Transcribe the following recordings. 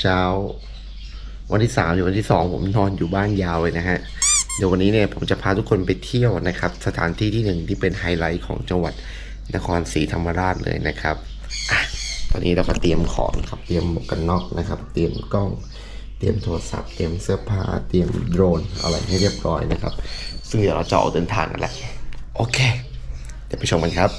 เช้า วันที่สามหรือวันที่สองผมนอนอยู่บ้านยาวเลยนะฮะเดี๋ยววันนี้เนี่ยผมจะพาทุกคนไปเที่ยวนะครับ สถานที่ที่หนึ่งที่เป็นไฮไลท์ของจังหวัดนครศรีธรรมราชเลยนะครับอตอนนี้เราก็เตรียมของครับเตรียมหมวกกันน็อกนะครับ เตรียมกล้อง เตรียมโทรศัพท์ เตรียมเสื้อผ้าเตรียมโดรนอะไรให้เรียบร้อยนะครับ ซึ่งเดี๋ยวเราจะออกเดินทางกันแล้วโอเค เดี๋ยวไปชมกันครับ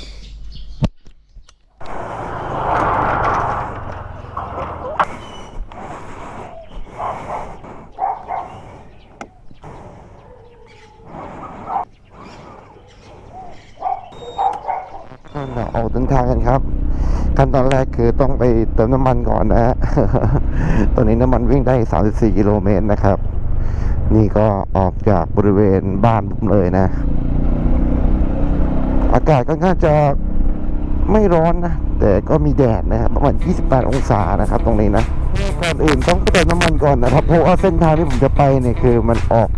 เราออกเดิน ทางกันครับขั้นตอนแรกคือต้องไปเติมน้ำมันก่อนนะฮะตอนนี้น้ำมันวิ่งได้ 34 กิโลเมตรนะครับ นี่ก็ออกจากบริเวณบ้านผมเลยนะ อากาศก็น่าจะไม่ร้อนนะ แต่ก็มีแดดนะครับประมาณ 28 องศานะครับ ตรงนี้นะก่อนอื่นต้องไปเติมน้ำมันก่อนนะครับ เพราะว่าเส้นทางที่ผมจะไปเนี่ยคือมันออก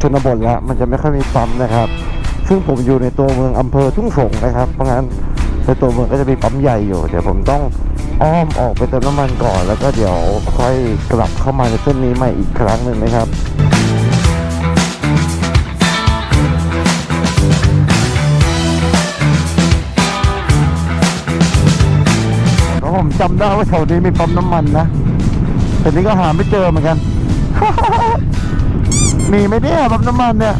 ชนบทแล้ว มันจะไม่ค่อยมีปั๊มนะครับ ซึ่งผมอยู่ในตัวเมืองอำเภอทุ่งสงนะครับ เพราะงั้น ในตัวเมืองก็จะมีปั๊มใหญ่อยู่ เดี๋ยวผมต้องอ้อมออกไปเติมน้ำมันก่อน แล้วก็เดี๋ยวค่อยกลับเข้ามาในเส้นนี้ใหม่อีกครั้งหนึ่งนะครับผมจำได้ว่าแถวนี้มีปั๊มน้ำมันนะ แต่นี่ก็หาไม่เจอเหมือนกัน มีไหมเนี่ยปั๊มน้ำมันเนี่ย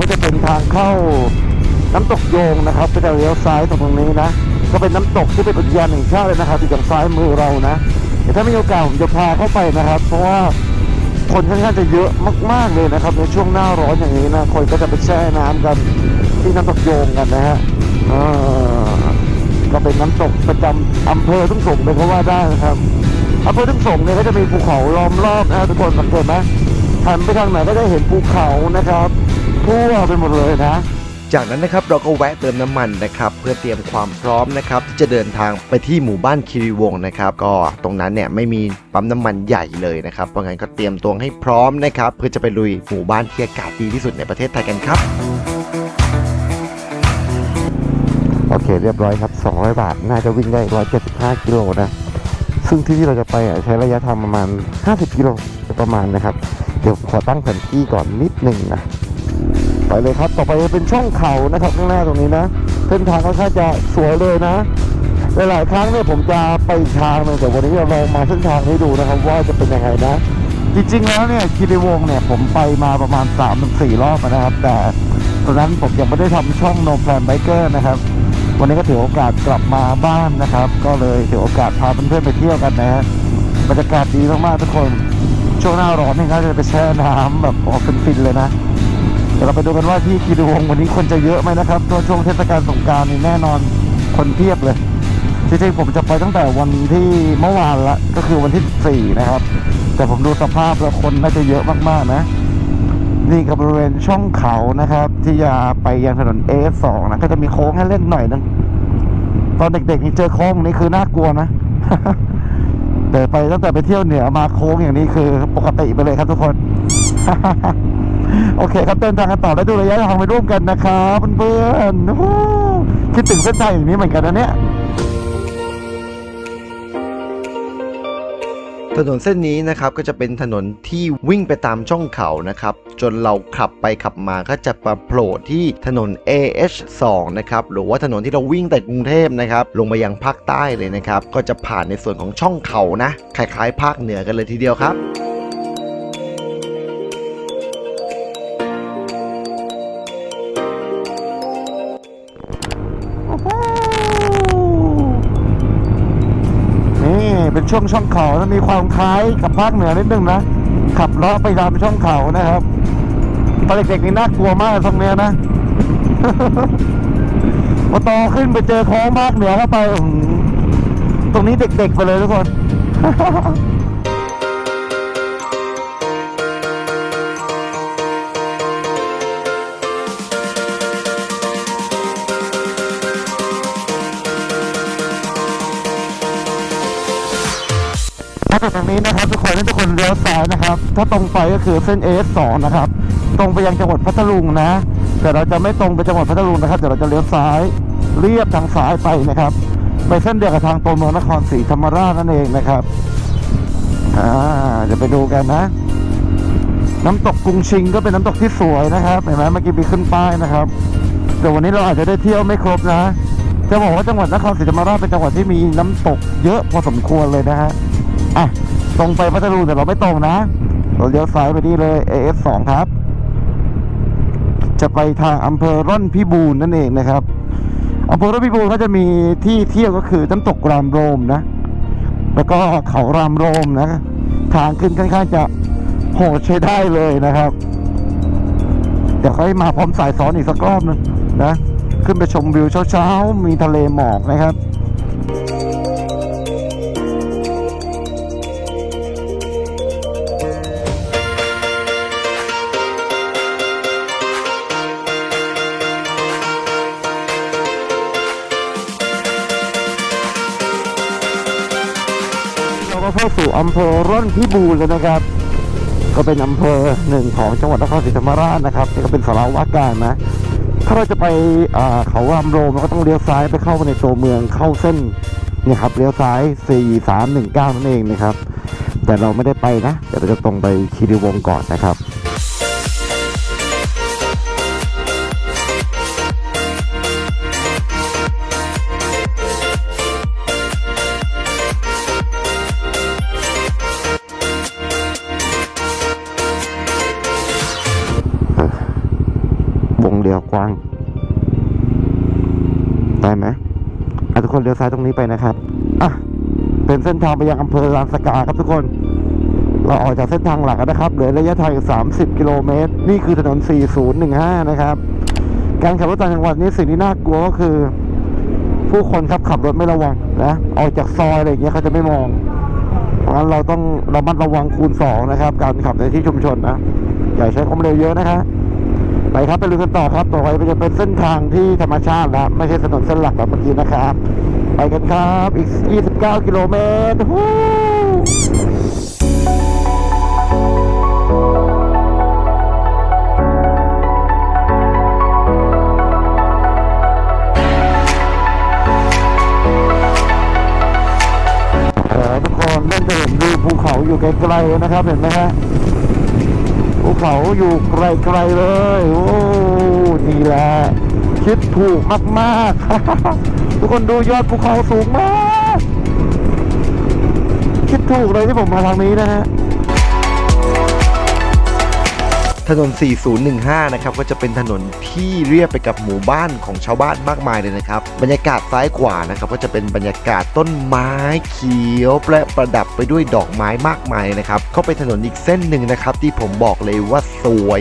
ก็จะเป็นทางเข้าน้ำตกโยงนะครับก็จะเลี้ยวซ้ายตรงตรงนี้นะ ก็เป็นน้ำตกที่เป็นอุทยานแห่งชาติเลยนะครับอยู่ทางซ้ายมือเรานะเดี๋ยวถ้ามีโอกาสผมจะพาเข้าไปนะครับ เพราะว่าคนค่อนข้างจะเยอะมากๆเลยนะครับ ในช่วงหน้าร้อนอย่างนี้นะ คนก็จะไปแช่น้ำกันที่น้ำตกโยงกันนะฮะก็เป็นน้ำตกประจำอำเภอทุ่งสงเลยก็ว่าได้นะครับอำเภอทุ่งสงเนี่ยก็จะมีภูเขาล้อมรอบนะทุกคนสังเกตไหมหันไปทางไหนก็ได้เห็นภูเขานะครับ ทั่วไปหมดเลยนะ จากนั้นนะครับเราก็แวะเติมน้ำมันนะครับเพื่อเตรียมความพร้อมนะครับที่จะเดินทางไปที่หมู่บ้านคีรีวงศ์นะครับก็ตรงนั้นเนี่ยไม่มีปั๊มน้ำมันใหญ่เลยนะครับเพราะงั้นก็เตรียมตัวให้พร้อมนะครับเพื่อจะไปลุยหมู่บ้านที่อากาศดีที่สุดในประเทศไทยกันครับ โอเคเรียบร้อยครับ 200 บาท น่าจะวิ่งได้ 175 กิโลนะ ซึ่งที่ที่เราจะไปอะใช้ระยะทางประมาณ 50 กิโลโดยประมาณนะครับ เดี๋ยวขอตั้งแผนที่ก่อนนิดหนึ่งนะ ไปเลยครับ ต่อไปเป็นช่องเขานะครับข้างหน้าตรงนี้นะ เส้นทางค่อนข้างจะสวยเลยนะ หลายๆครั้งเนี่ยผมจะไปอีกทางหนึงแต่วันนี้เราลองมาเส้นทางให้ดูนะครับ ว่าจะเป็นยังไงนะ จริงๆแล้วเนี่ยคิริวงเนี่ยผมไปมาประมาณ3าถึงสรอบนะครับ แต่ตอนนั้นผมยังไม่ได้ทำช่อง No Plan Biker นะครับ วันนี้ก็ถือโอกาสกลับมาบ้านนะครับ ก็เลยถือโอกาสพาเพื่อนๆไปเที่ยวกันนะฮะบรรยากาศดีมากๆทุกคนช่วงหน้าร้อนนี่ก็จะไปแช่น้ำแบบออกฟินๆเลยนะ เดี๋ยวเราไปดูกันว่าที่คีรีวงวันนี้คนจะเยอะไหมนะครับตัวช่วงเทศกาลสงกรารนี่แน่นอนคนเพียบเลยจริงๆผมจะไปตั้งแต่วันที่เมื่อวานละก็คือวันที่ 4 นะครับ แต่ผมดูสภาพแล้วคนน่าจะเยอะมากๆนะ นี่ก็บบริเวณช่องเขานะครับ ที่จะไปยังถนน A2 นะก็จะมีโค้งให้เล่นหน่อยนึงตอนเด็กๆนี่เจอโค้งนี้คือน่ากลัวนะแต่ไปตั้งแต่ไปเที่ยวเหนือมาโค้งอย่างนี้คือปกติไปเลยครับทุกคน โอเคครับเดินทางกันต่อแล้วดูระยะทางไปร่วมกันนะครับเพื่อนๆคิดถึงเส้นทางอย่างนี้เหมือนกันนะเนี่ยถนนเส้นนี้นะครับก็จะเป็นถนนที่วิ่งไปตามช่องเขานะครับ จนเราขับไปขับมาก็จะมาโผล่ที่ถนน AH2 นะครับหรือว่าถนนที่เราวิ่งแต่กรุงเทพนะครับลงมายังภาคใต้เลยนะครับ ก็จะผ่านในส่วนของช่องเขานะคล้ายๆ ภาคเหนือกันเลยทีเดียวครับ ช่วงช่องเขาจะมีความคล้ายกับภาคเหนือนิดนึงนะ ขับเลาะไปตามช่องเขานะครับตอนเด็กๆนี่น่ากลัวมากตรงเนี้ยนะพอโตขึ้นไปเจอโค้งภาคเหนือเข้าไปอื้อหือตรงนี้เด็กๆไปเลยทุกคน จากตรงนี้นะครับ ทุกคนทุกคนเลี้ยวซ้ายนะครับ ถ้าตรงไปก็คือเส้น AS2 นะครับ ตรงไปยังจังหวัดพัทลุงนะ แต่เราจะไม่ตรงไปจังหวัดพัทลุงนะครับเดี๋ยวเราจะเลี้ยวซ้ายเรียบทางซ้ายไปนะครับ ไปเส้นเดียวกับทางตัวเมืองนครศรีธรรมราชนั่นเองนะครับอ่าเดี๋ยวไปดูกันนะ น้ำตกกรุงชิงก็เป็นน้ำตกที่สวยนะครับเห็นไหมเมื่อกี้มีขึ้นป้ายนะครับแต่วันนี้เราอาจจะได้เที่ยวไม่ครบนะจะบอกว่าจังหวัดนครศรีธรรมราชเป็นจังหวัดที่มีน้ำตกเยอะพอสมควรเลยนะฮะ อะ ตรงไปพัทลุงแต่เราไม่ตรงนะ เราเลี้ยวซ้ายไปนี่เลย AF2 ครับ จะไปทางอำเภอร่อนพิบูรณ์นั่นเองนะครับอำเภอร่อนพิบูรณ์เขาจะมีที่เที่ยวก็คือน้ำตกรามโรมนะ แล้วก็เขารามโรมนะ ทางขึ้นค่อนข้างจะโหดใช้ได้เลยนะครับ เดี๋ยวค่อยมาพร้อมสายซ้อนอีกสักรอบนึงนะ ขึ้นไปชมวิวเช้าๆ มีทะเลหมอกนะครับ สู่อำเภอร่อนพิบูรณ์แล้วนะครับ ก็เป็นอำเภอหนึ่งของจังหวัดนครศรีธรรมราชนะครับนี่ก็เป็นสารวัตรการนะ ถ้าเราจะไปเขารามโรมเราก็ต้องเลี้ยวซ้ายไปเข้าไปในตัวเมืองเข้าเส้นนี่ครับเลี้ยวซ้าย 4 3 1 9นั่นเองนะครับ แต่เราไม่ได้ไปนะเดี๋ยวเราจะตรงไปคีรีวงก่อนนะครับายตรงนี้ไปนะครับอะเป็นเส้นทางไปยังอำเภอลานสกาครับทุกคน เราออกจากเส้นทางหลักนะครับเหลือระยะทางอีก 30 กิโลเมตร นี่คือถนน 4015 นะครับ การขับรถต่างจังหวัดนี้สิ่งที่น่ากลัวก็คือ ผู้คนครับขับรถไม่ระวังนะออกจากซอยอะไรอย่างเงี้ยเขาจะไม่มองเพราะฉะนั้นเราต้องระมัดระวังคูณสองนะครับ การขับในที่ชุมชนนะอย่าใช้ความเร็วเยอะนะคะไปครับไปลุยกันต่อครับต่อไปจะเป็นเส้นทางที่ธรรมชาติแล้วไม่ใช่ถนนเส้นหลักแบบเมื่อกี้นะครับ ไปกันครับ อีก 29 กิโลเมตรออทุกคนเล่นจะเห็นวิวภูเขาอยู่ไกลๆนะครับ เห็นไหมฮะภูเขาอยู่ไกลๆเลย โอ้นี่แหละ คิดถูกมากๆ ทุกคนดูยอดภูเขาสูงมาก คิดถูกเลยที่ผมมาทางนี้นะฮะ ถนน 4015 นะครับก็จะเป็นถนนที่เรียบไปกับหมู่บ้านของชาวบ้านมากมายเลยนะครับ บรรยากาศซ้ายขวานะครับก็จะเป็นบรรยากาศต้นไม้เขียวและประดับไปด้วยดอกไม้มากมายนะครับเข้าไปถนนอีกเส้นหนึ่งนะครับที่ผมบอกเลยว่าสวย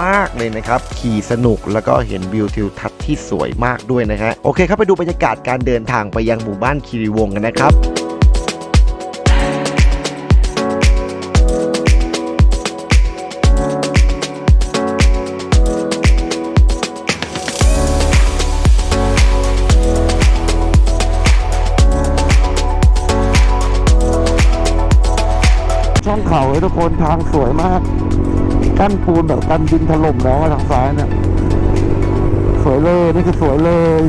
มากๆเลยนะครับขี่สนุกแล้วก็เห็นวิวทิวทัศน์ที่สวยมากด้วยนะฮะโอเคครับไปดูบรรยากาศการเดินทางไปยังหมู่บ้านคีรีวงกันนะครับ เขาเลยทุกคนทางสวยมาก กั้นปูนแบบกันดินถล่มน้องทางซ้ายเนี่ยสวยเลยนี่คือสวยเลย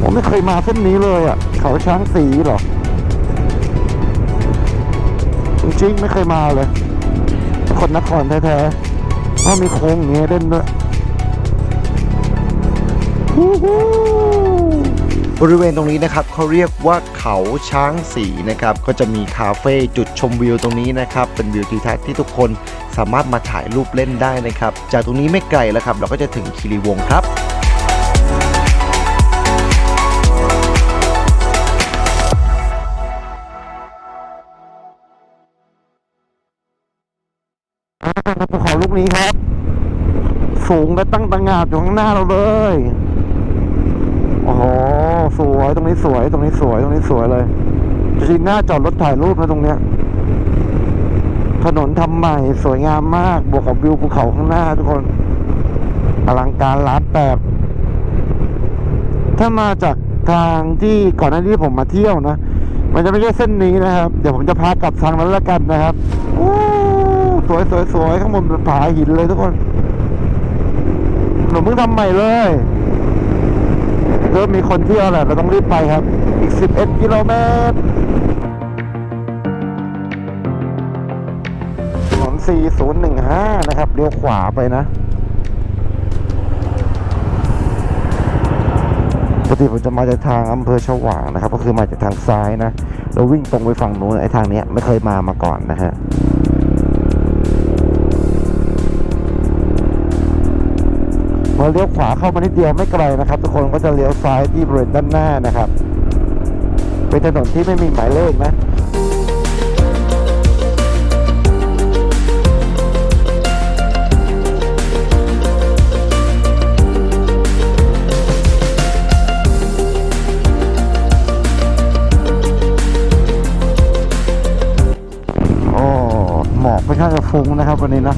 ผมไม่เคยมาเส้นนี้เลยอะ เขาช้างสีหรอจริงไม่เคยมาเลย คนนครแท้ๆเพราะมีโค้งอย่างเงี้ยเด่นด้วยฮู้ฮู้ บริเวณตรงนี้นะครับเขาเรียกว่าเขาช้างสีนะครับก็จะมีคาเฟ่จุดชมวิวตรงนี้นะครับเป็นวิวทิวทัศน์ที่ทุกคนสามารถมาถ่ายรูปเล่นได้นะครับ จากตรงนี้ไม่ไกลแล้วครับ เราก็จะถึงคีรีวงครับภูเขาลูกนี้ครับ สูงและตั้งตางาดอยู่ข้างหน้าเราเลย โอ้โห สวยตรงนี้สวยตรงนี้สวยตรงนี้สวยเลยจริงๆหน้าจอดรถถ่ายรูปนะตรงเนี้ย ถนนทำใหม่สวยงามมาก บวกกับวิวภูเขาข้างหน้าทุกคนอลังการล้านแปดถ้ามาจากทางที่ก่อนหน้านี้ผมมาเที่ยวนะ มันจะไม่ใช่เส้นนี้นะครับ เดี๋ยวผมจะพากลับทางนั้นแล้วกันนะครับโอ้สวยสวยสวยข้างบนเป็นผาหินเลยทุกคนหนูเพิ่งทำใหม่เลย เริ่มมีคนเที่ยวแหละเราต้องรีบไปครับ อีก 11 กิโลเมตรถนน4015 นะครับเลี้ยวขวาไปนะปกติผมจะมาจากทางอำเภอฉวางนะครับ ก็คือมาจากทางซ้ายนะแล้ววิ่งตรงไปฝั่งนู้นไอ้ทางนี้ไม่เคยมามาก่อนนะฮะ อเลี้ยวขวาเข้ามานิดเดียวไม่ไกลนะครับ ทุกคนก็จะเลี้ยวซ้ายที่บริเวณด้านหน้านะครับ เป็นถนนที่ไม่มีหมายเลขนะโอ้หมอกค่อนข้างจะฟุ้งนะครับวันนี้นะ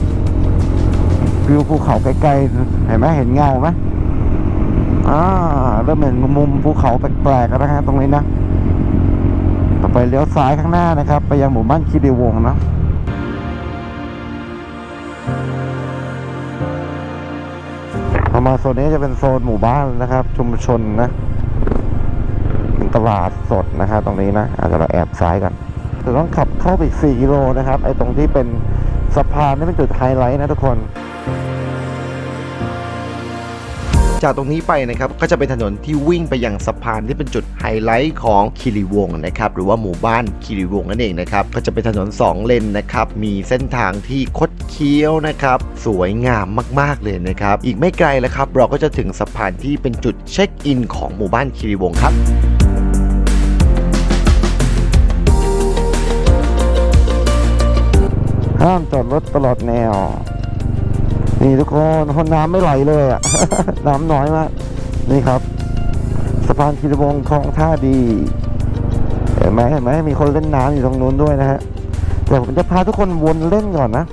วิวภูเขาไกลๆเห็นไหมเห็นเงาไหมอ่าเริ่มเห็นมุมภูเขาแปลกๆแล้วนะฮะตรงนี้นะต่อไปเลี้ยวซ้ายข้างหน้านะครับ ไปยังหมู่บ้านคีรีวงนะพอมาโซนนี้จะเป็นโซนหมู่บ้านนะครับ ชุมชนนะเป็นตลาดสดนะครับตรงนี้นะอาจจะเราแอบซ้ายกันจะต้องขับเข้าไปอีก4กิโลนะครับ ไอ้ตรงที่เป็นสะพานนี่เป็นจุดไฮไลท์นะทุกคน จากตรงนี้ไปนะครับก็จะเป็นถนนที่วิ่งไปยังสะพานที่เป็นจุดไฮไลท์ของคิริวงนะครับหรือว่าหมู่บ้านคิริวงนั่นเองนะครับก็จะเป็นถนน 2 เลนนะครับมีเส้นทางที่คดเคี้ยวนะครับสวยงามมากๆเลยนะครับอีกไม่ไกลแล้วครับเราก็จะถึงสะพานที่เป็นจุดเช็คอินของหมู่บ้านคิริวงครับห้ามจอดรถตลอดแนว นี่ทุกคนคนน้ำไม่ไหลเลยอะ น้ำน้อยมาก นี่ครับ สะพานคีรีวงคลองท่าดีเห็นไหมเห็นไหมมีคนเล่นน้ำอยู่ตรงนู้นด้วยนะฮะเดี๋ยวผมจะพาทุกคนวนเล่นก่อนนะ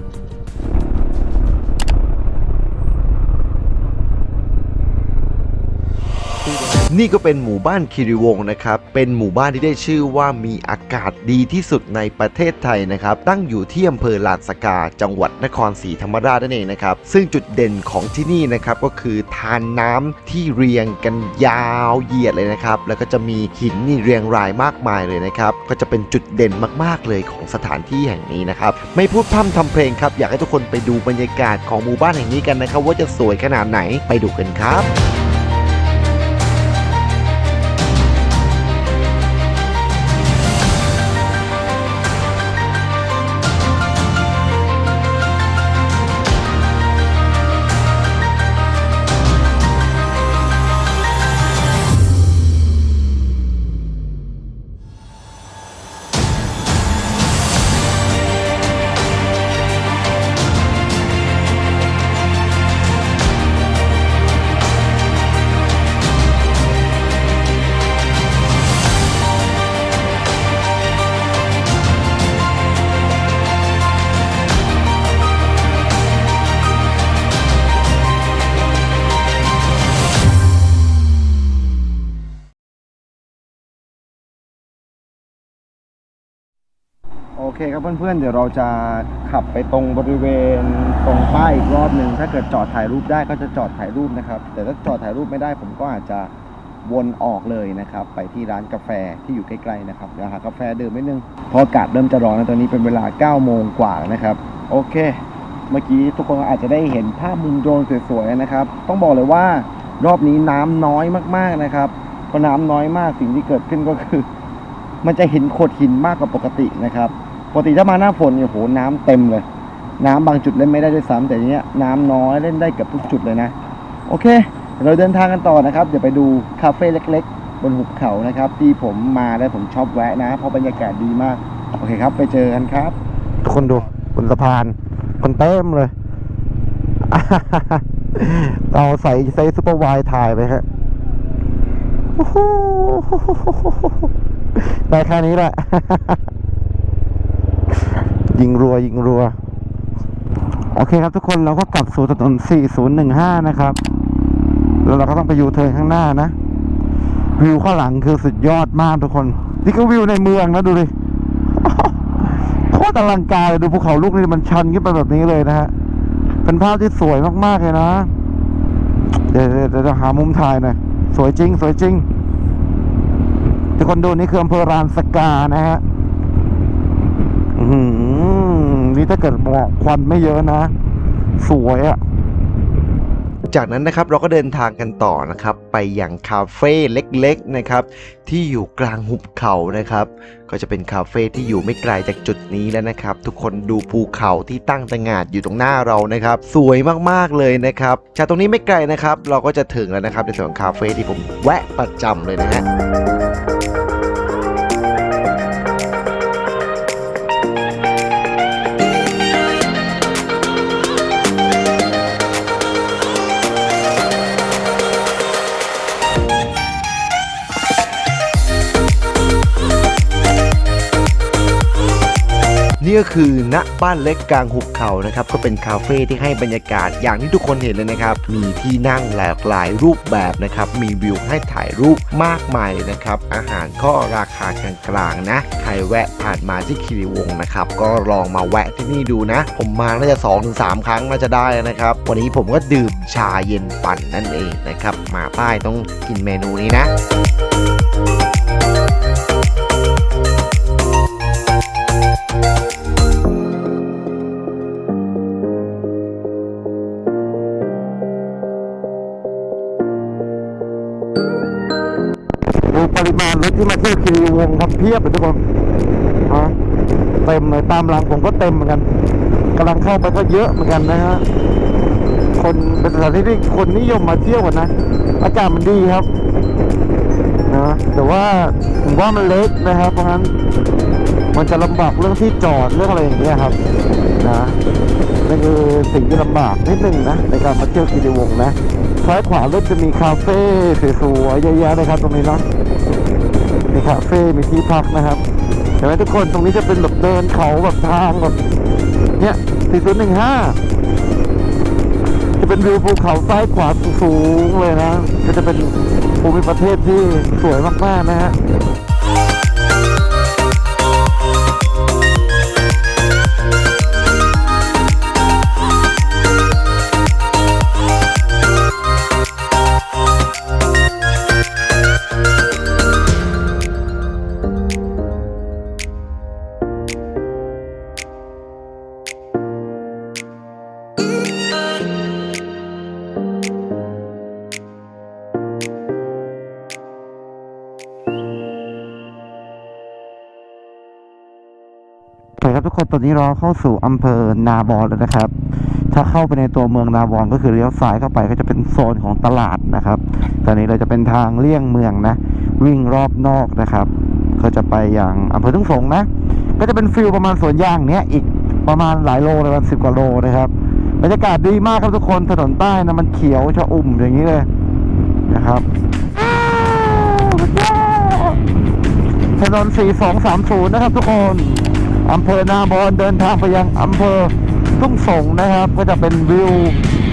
นี่ก็เป็นหมู่บ้านคิริวงนะครับ เป็นหมู่บ้านที่ได้ชื่อว่ามีอากาศดีที่สุดในประเทศไทยนะครับ ตั้งอยู่ที่อำเภอลานสกา จังหวัดนครศรีธรรมราชนั่นเองนะครับ ซึ่งจุดเด่นของที่นี่นะครับก็คือทานน้ำที่เรียงกันยาวเหยียดเลยนะครับ แล้วก็จะมีหินนี่เรียงรายมากมายเลยนะครับ ก็จะเป็นจุดเด่นมากๆเลยของสถานที่แห่งนี้นะครับ ไม่พูดพร่ำทำเพลงครับ อยากให้ทุกคนไปดูบรรยากาศของหมู่บ้านแห่งนี้กันนะครับ ว่าจะสวยขนาดไหน ไปดูกันครับ เคครับเพื่อนๆ เดี๋ยวเราจะขับไปตรงบริเวณตรงป้ายอีกรอบหนึ่งถ้าเกิดจอดถ่ายรูปได้ก็จะจอดถ่ายรูปนะครับ แต่ถ้าจอดถ่ายรูปไม่ได้ผมก็อาจจะวนออกเลยนะครับ ไปที่ร้านกาแฟที่อยู่ใกล้ๆนะครับเดี๋ยวหากาแฟดื่มนิดนึงเพราะอากาศเริ่มจะร้อนแล้วตอนนี้เป็นเวลา 9 โมงกว่าแล้วนะครับ โอเค เมื่อกี้ทุกคนอาจจะได้เห็นภาพมุมโดรนสวยๆนะครับ ต้องบอกเลยว่ารอบนี้น้ำน้อยมากๆนะครับเพราะน้ำน้อยมากสิ่งที่เกิดขึ้นก็คือ มันจะเห็นโขดหินมากกว่าปกตินะครับ ปกติถ้ามาหน้าฝนเนี่ยโหน้ำเต็มเลย น้ำบางจุดเล่นไม่ได้ด้วยซ้ำแต่เนี้ยน้ำน้อยเล่นได้เกือบทุกจุดเลยนะ โอเค เราเดินทางกันต่อนะครับ เดี๋ยวไปดูคาเฟ่เล็ก ๆ บนหุบเขานะครับ ที่ผมมาแล้วผมชอบแวะนะ เพราะบรรยากาศดีมาก โอเคครับ ไปเจอกันครับ ทุกคนดูบนสะพาน คนเต็มเลย เราใส่ไซส์ซูเปอร์วด์ถ่ายไปฮะโอ้โหได้แค่นี้แหละ ยิงรัวยิงรัว โอเคครับทุกคนเราก็กลับสู่ถนน 4015 นะครับ แล้วเราก็ต้องไปยูเทิร์นข้างหน้านะ วิวข้างหลังคือสุดยอดมากทุกคน นี่ก็วิวในเมืองนะดูดิโคตรอลังการเลยดูภูเขาลูกนี้มันชันขึ้นไปแบบนี้เลยนะฮะ เป็นภาพที่สวยมากๆเลยนะ เดี๋ยวเดี๋ยวหามุมถ่ายหน่อยสวยจริง สวยจริง ทุกคนดูนี่คืออำเภอรานสกานะฮะ อือ นี่ถ้าเกิดหมอกควันไม่เยอะนะ สวยอะ่ะจากนั้นนะครับเราก็เดินทางกันต่อนะครับไปอยังคาเฟ่เล็กๆนะครับที่อยู่กลางหุบเขานะครับก็จะเป็นคาเฟ่ที่อยู่ไม่ไกลจากจุดนี้แล้วนะครับ ทุกคนดูภูเขาที่ตั้งตระหง่านอยู่ตรงหน้าเรานะครับ สวยมากๆเลยนะครับจากตรงนี้ไม่ไกลนะครับ เราก็จะถึงแล้วนะครับในส่วนคาเฟ่ที่ผมแวะประจำเลยนะฮะ นี่ก็คือณบ้านเล็กกลางหุบเขานะครับก็เป็นคาเฟ่ที่ให้บรรยากาศอย่างที่ทุกคนเห็นเลยนะครับ มีที่นั่งหลากหลายรูปแบบนะครับ มีวิวให้ถ่ายรูปมากมายเลยนะครับ อาหารก็ราคากลางๆนะ ใครแวะผ่านมาที่คีรีวงนะครับ ก็ลองมาแวะที่นี่ดูนะ ผมมาน่าจะ2-3ครั้งน่าจะได้นะครับ วันนี้ผมก็ดื่มชาเย็นปั่นนั่นเองนะครับ มาใต้ต้องกินเมนูนี้นะ รถที่มาเที่ยวคีรีวงครับเพียบเลยทุกคนฮะเต็มเลยตามหลังผมก็เต็มเหมือนกันกำลังเข้าไปก็เยอะเหมือนกันนะฮะคนเป็นสถานที่ที่คนนิยมมาเที่ยวกันนะอากาศมันดีครับนะแต่ว่าผมว่ามันเล็กนะครับ เพราะงั้นมันจะลำบากเรื่องที่จอดเรื่องอะไรอย่างเงี้ยครับนะนั่นคือสิ่งที่ลำบากนิดนึงนะในการมาเที่ยวคีรีวงนะซ้ายขวาเริ่มจะมีคาเฟ่สวยๆเยอะแยะเลยครับตรงนี้เนาะ มีคาเฟ่ มีที่พักนะครับ เห็นไหมทุกคน ตรงนี้จะเป็นแบบเดินเขาแบบทางแบบเนี้ย4015 จะเป็นวิวภูเขาซ้ายขวาสูงเลยนะ ก็จะเป็นภูมิประเทศที่สวยมากๆนะฮะ คนตอนนี้เราเข้าสู่อำเภอนาบอนแล้วนะครับ ถ้าเข้าไปในตัวเมืองนาบอนก็คือเลี้ยวซ้ายเข้าไปก็จะเป็นโซนของตลาดนะครับ ตอนนี้เราจะเป็นทางเลี่ยงเมืองนะ วิ่งรอบนอกนะครับ ก็จะไปอย่างอำเภอทุ่งสงนะ ก็จะเป็นฟิลประมาณสวนยางเนี้ยอีกประมาณหลายโลเลยประมาณสิบกว่าโลนะครับบรรยากาศดีมากครับทุกคนถนนใต้นะมันเขียวชะอุ่มอย่างนี้เลยนะครับถนน 4230 นะครับทุกคน อำเภอนาบอนเดินทางไปยังอำเภอทุ่งสงนะครับ ก็จะเป็นวิว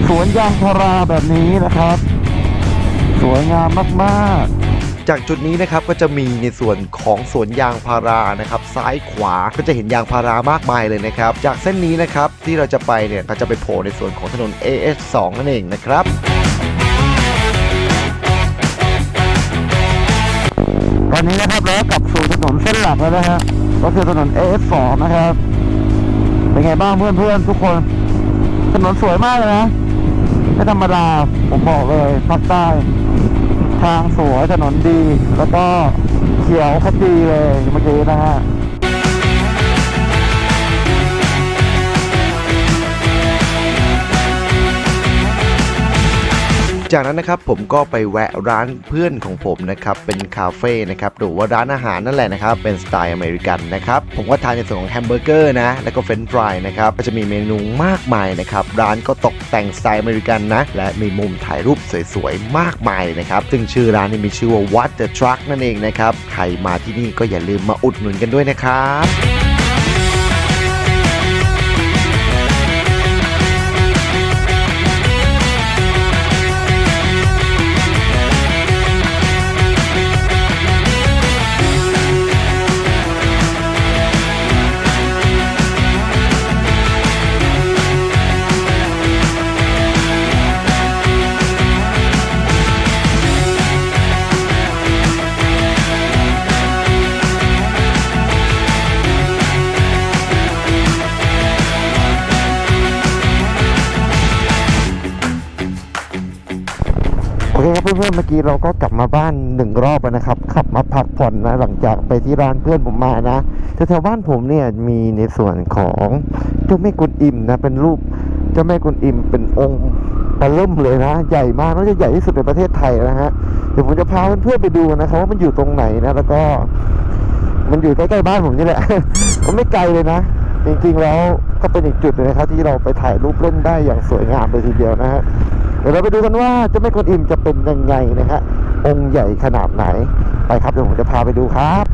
สวนยางพาราแบบนี้นะครับ สวยงามมากๆจากจุดนี้นะครับก็จะมีในส่วนของสวนยางพารานะครับซ้ายขวาก็จะเห็นยางพารามากมายเลยนะครับ จากเส้นนี้นะครับที่เราจะไปเนี่ยก็จะไปโผล่ในส่วนของถนน AS2 นั่นเองนะครับ อนนี้นะครับเราก็กลับสู่ถนนเส้นหลักแล้วนะฮะก็คือถนน AF2 นะครับ เป็นไงบ้างเพื่อนๆทุกคน ถนนสวยมากเลยนะไม่ธรรมดาผมบอกเลยภาคใต้ทางสวยถนนดี แล้วก็เขียวขจีเลยเมื่อกี้นะฮะ จากนั้นนะครับผมก็ไปแวะร้านเพื่อนของผมนะครับเป็นคาเฟ่นะครับหรือว่าร้านอาหารนั่นแหละนะครับเป็นสไตล์อเมริกันนะครับผมก็ทานในส่วนของแฮมเบอร์เกอร์นะแล้วก็เฟรนช์ฟรายนะครับก็จะมีเมนูมากมายนะครับร้านก็ตกแต่งสไตล์อเมริกันนะและมีมุมถ่ายรูปสวยๆมากมายนะครับซึ่งชื่อร้านนี้มีชื่อว่า What the Truck นั่นเองนะครับใครมาที่นี่ก็อย่าลืมมาอุดหนุนกันด้วยนะครับ เคครับเพื่อนๆเมื่อกี้เราก็กลับมาบ้านหนึ่งรอบแล้วนะครับขับมาพักผ่อนนะหลังจากไปที่ร้านเพื่อนผมมานะแถวๆบ้านผมเนี่ยมีในส่วนของเจ้าแม่กุนอิมนะเป็นรูปเจ้าแม่กุนอิมเป็นองค์ปลาเริ่มเลยนะใหญ่มากน่าจะใหญ่ที่สุดในประเทศไทยนะฮะเดี๋ยวผมจะพาเพื่อนๆไปดูนะครับว่ามันอยู่ตรงไหนนะแล้วก็ มันอยู่ใกล้ๆบ้านผมนี่แหละก็ไม่ไกลเลยนะ จริงๆแล้วก็เป็นอีกจุดหนึงนะครับที่เราไปถ่ายรูปเล่นได้อย่างสวยงามเลยทีเดียวนะฮะ เดี๋ยวเราไปดูกันว่าเจ้าแม่กดอิ่มจะเป็นยังไงนะฮะ องค์ใหญ่ขนาดไหน ไปครับเดี๋ยวผมจะพาไปดูครับ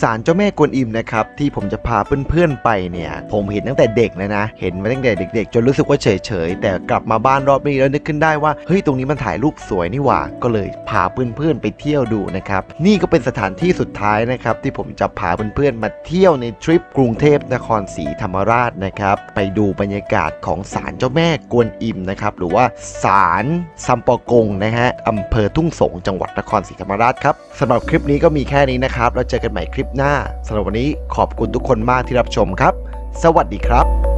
ศาลเจ้าแม่กวนอิมนะครับที่ผมจะพาเพื่อนๆไปเนี่ย ผมเห็นตั้งแต่เด็กเลยนะ เห็นมาตั้งแต่เด็ก ๆ จนรู้สึกว่าเฉยๆ แต่กลับมาบ้านรอบนี้แล้วนึกขึ้นได้ว่าเฮ้ยตรงนี้มันถ่ายรูปสวยนี่หว่า ก็เลยพาเพื่อนๆไปเที่ยวดูนะครับ นี่ก็เป็นสถานที่สุดท้ายนะครับที่ผมจะพาเพื่อนๆมาเที่ยวในทริปกรุงเทพนครศรีธรรมราชนะครับไปดูบรรยากาศของศาลเจ้าแม่กวนอิมนะครับหรือว่าศาลซัมปอกงนะฮะอำเภอทุ่งสงจังหวัดนครศรีธรรมราชครับสำหรับคลิปนี้ก็มีแค่นี้นะครับ แล้วเจอกันใหม่คลิปหน้าสำหรับวันนี้ขอบคุณทุกคนมากที่รับชมครับ สวัสดีครับ